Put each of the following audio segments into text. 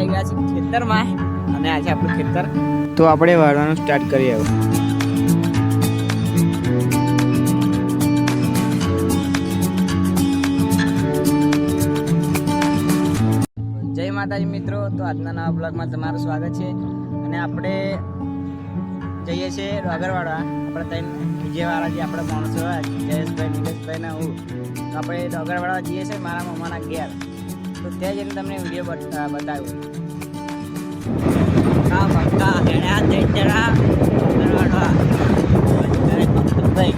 આવી ગયા છે ખેતરમાં અને આજે આપણું ખેતર. તો આપણે વાળવાનું સ્ટાર્ટ કરીએ હવે. જય માતાજી મિત્રો તો આજના નવા બ્લોગમાં તમારું સ્વાગત છે. અને આપણે જઈએ છીએ ડોગરવાડા. આપણે ત્રણ વિજયવાળા જે આપણે માણસો જયેશભાઈ નિલેશભાઈ ને હું. આપણે ડોગરવાડા જઈએ છીએ મારા મમ્માના ઘેર. તો ત્યાં જઈને તમને વીડિયો બતાવ્યો હા પક્કા હેડા જઈતરા ડોગરવાડા ભાઈ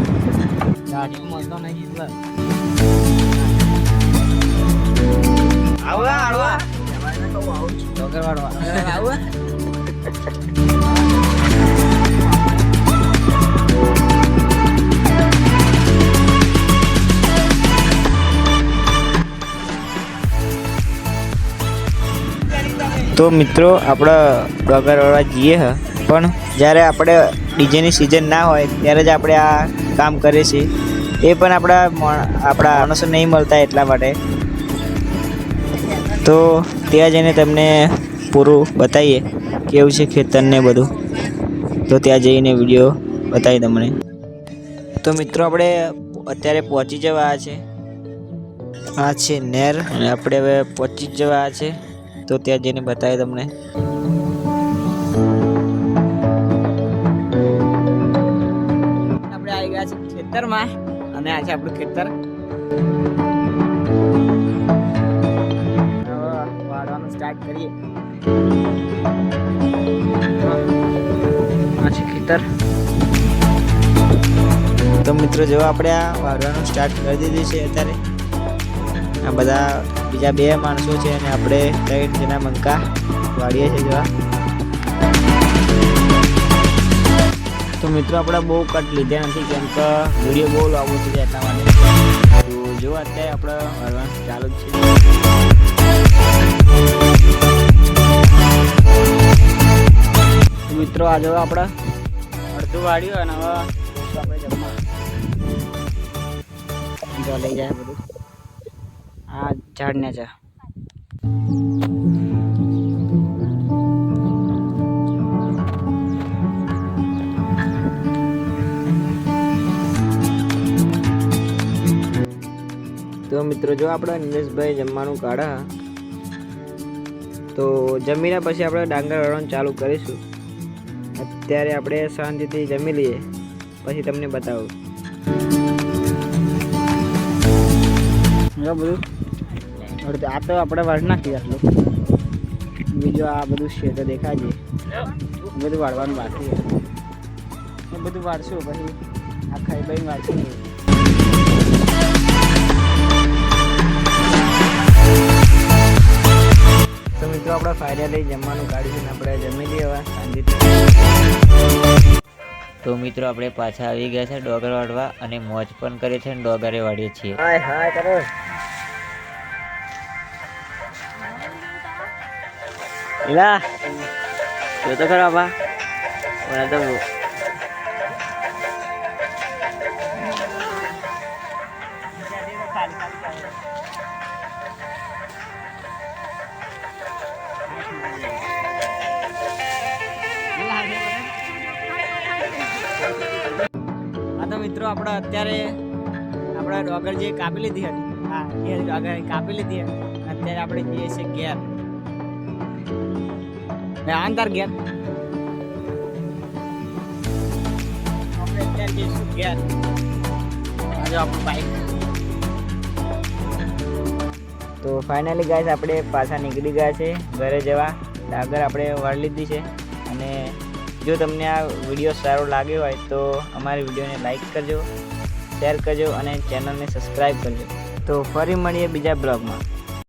ગાડી મળતો નહીં એટલે આવો આવો. ડોગરવાડા આવો. તો મિત્રો, આપણે ડોગરવાળા જઈએ હ. પણ જ્યારે આપણે ડીજેની સિઝન ના હોય, ત્યારે જ આપણે આ કામ કરીએ છીએ. એ પણ આપણા આપણા માણસો નહીં મળતા એટલા માટે. તો ત્યાં જઈને તમને પૂરું બતાવીએ, કેવું છે ખેતરને બધું. તો ત્યાં જઈને વીડિયો બતાવી તમને. તો મિત્રો, આપણે અત્યારે પહોંચી જવા છે. આ છે નેર. અને આપણે હવે પહોંચી જવા છે. તો ત્યાં જઈને બતાવે તમને. આપણે આવી ગયા છે ખેતરમાં અને આ છે આપણું ખેતર. વાળવાનું સ્ટાર્ટ કરીએ. આ છે ખેતર. તો મિત્રો, જો આપણે આ વાળવાનું સ્ટાર્ટ કરી દીધું છે અત્યારે, આ બધા બીજા બે માણસો છે અને આપણે ત્રણ જેના મંકા વાળીએ છીએ જોવા. તો મિત્રો, આપણે બહુ કટ લીધા નથી, કેમ કે વીડિયો બહુ લાંબો થઈ એટલા માટે. તો જો અત્યારે આપણે વાળવાનું ચાલુ જ છે. મિત્રો, આ જો આપણે અડધું વાળ્યું અને હવે આપણે જમવા લઈ જાય બધું. આ ઝાડને છે તો મિત્રો જો આપણા નિલેશભાઈ જમવાનું કાઢા તો જમીને પછી આપણે ડાંગર વળવાનું ચાલુ કરીશું. અત્યારે આપણે શાંતિથી જમી લઈએ. પછી તમને બતાવું. જો બધું અડધું. આ તો આપણે વાળ નાખી આટલું. બીજું આ બધું છે તો દેખાય છે બધું વાળવાનું બાકી છે. એ બધું વાળશું પછી. આ ખાઈ ભાઈ વાળશું. તો મિત્રો આપણે ફાઇનલી જમવાનું કાઢીને આપણે જમી લઈએ હવે. શાંતિથી. તો મિત્રો આપણે પાછા આવી ગયા છે ડોગર વાળવા અને મોજ પણ કરીએ છીએ અને ડોગરે વાળીએ છીએ. હાય હાય કરો. ઇલા જો તો ખરા બા ઓલા તો મિત્રો, આપણે અત્યારે આપણે ડોગર જે કાપી લીધી હતી. હા, એ ડોગર કાપી લીધી અત્યારે આપણે જઈએ છીએ ઘેર. ને અંતર ઘેર આપણે અત્યારે જઈશું ઘેર આ જો આપણું તો ફાઇનલી ગાઈસ આપણે પાછા નીકળી ગયા છે ઘરે જવા. ડાગર આપણે વાળી લીધી છે. અને જો તમને આ વીડિયો સારો લાગ્યો હોય તો અમારી વિડીયોને લાઈક કરજો શેર કરજો અને ચેનલને સબસ્ક્રાઈબ કરજો. તો ફરી મળીએ બીજા બ્લોગમાં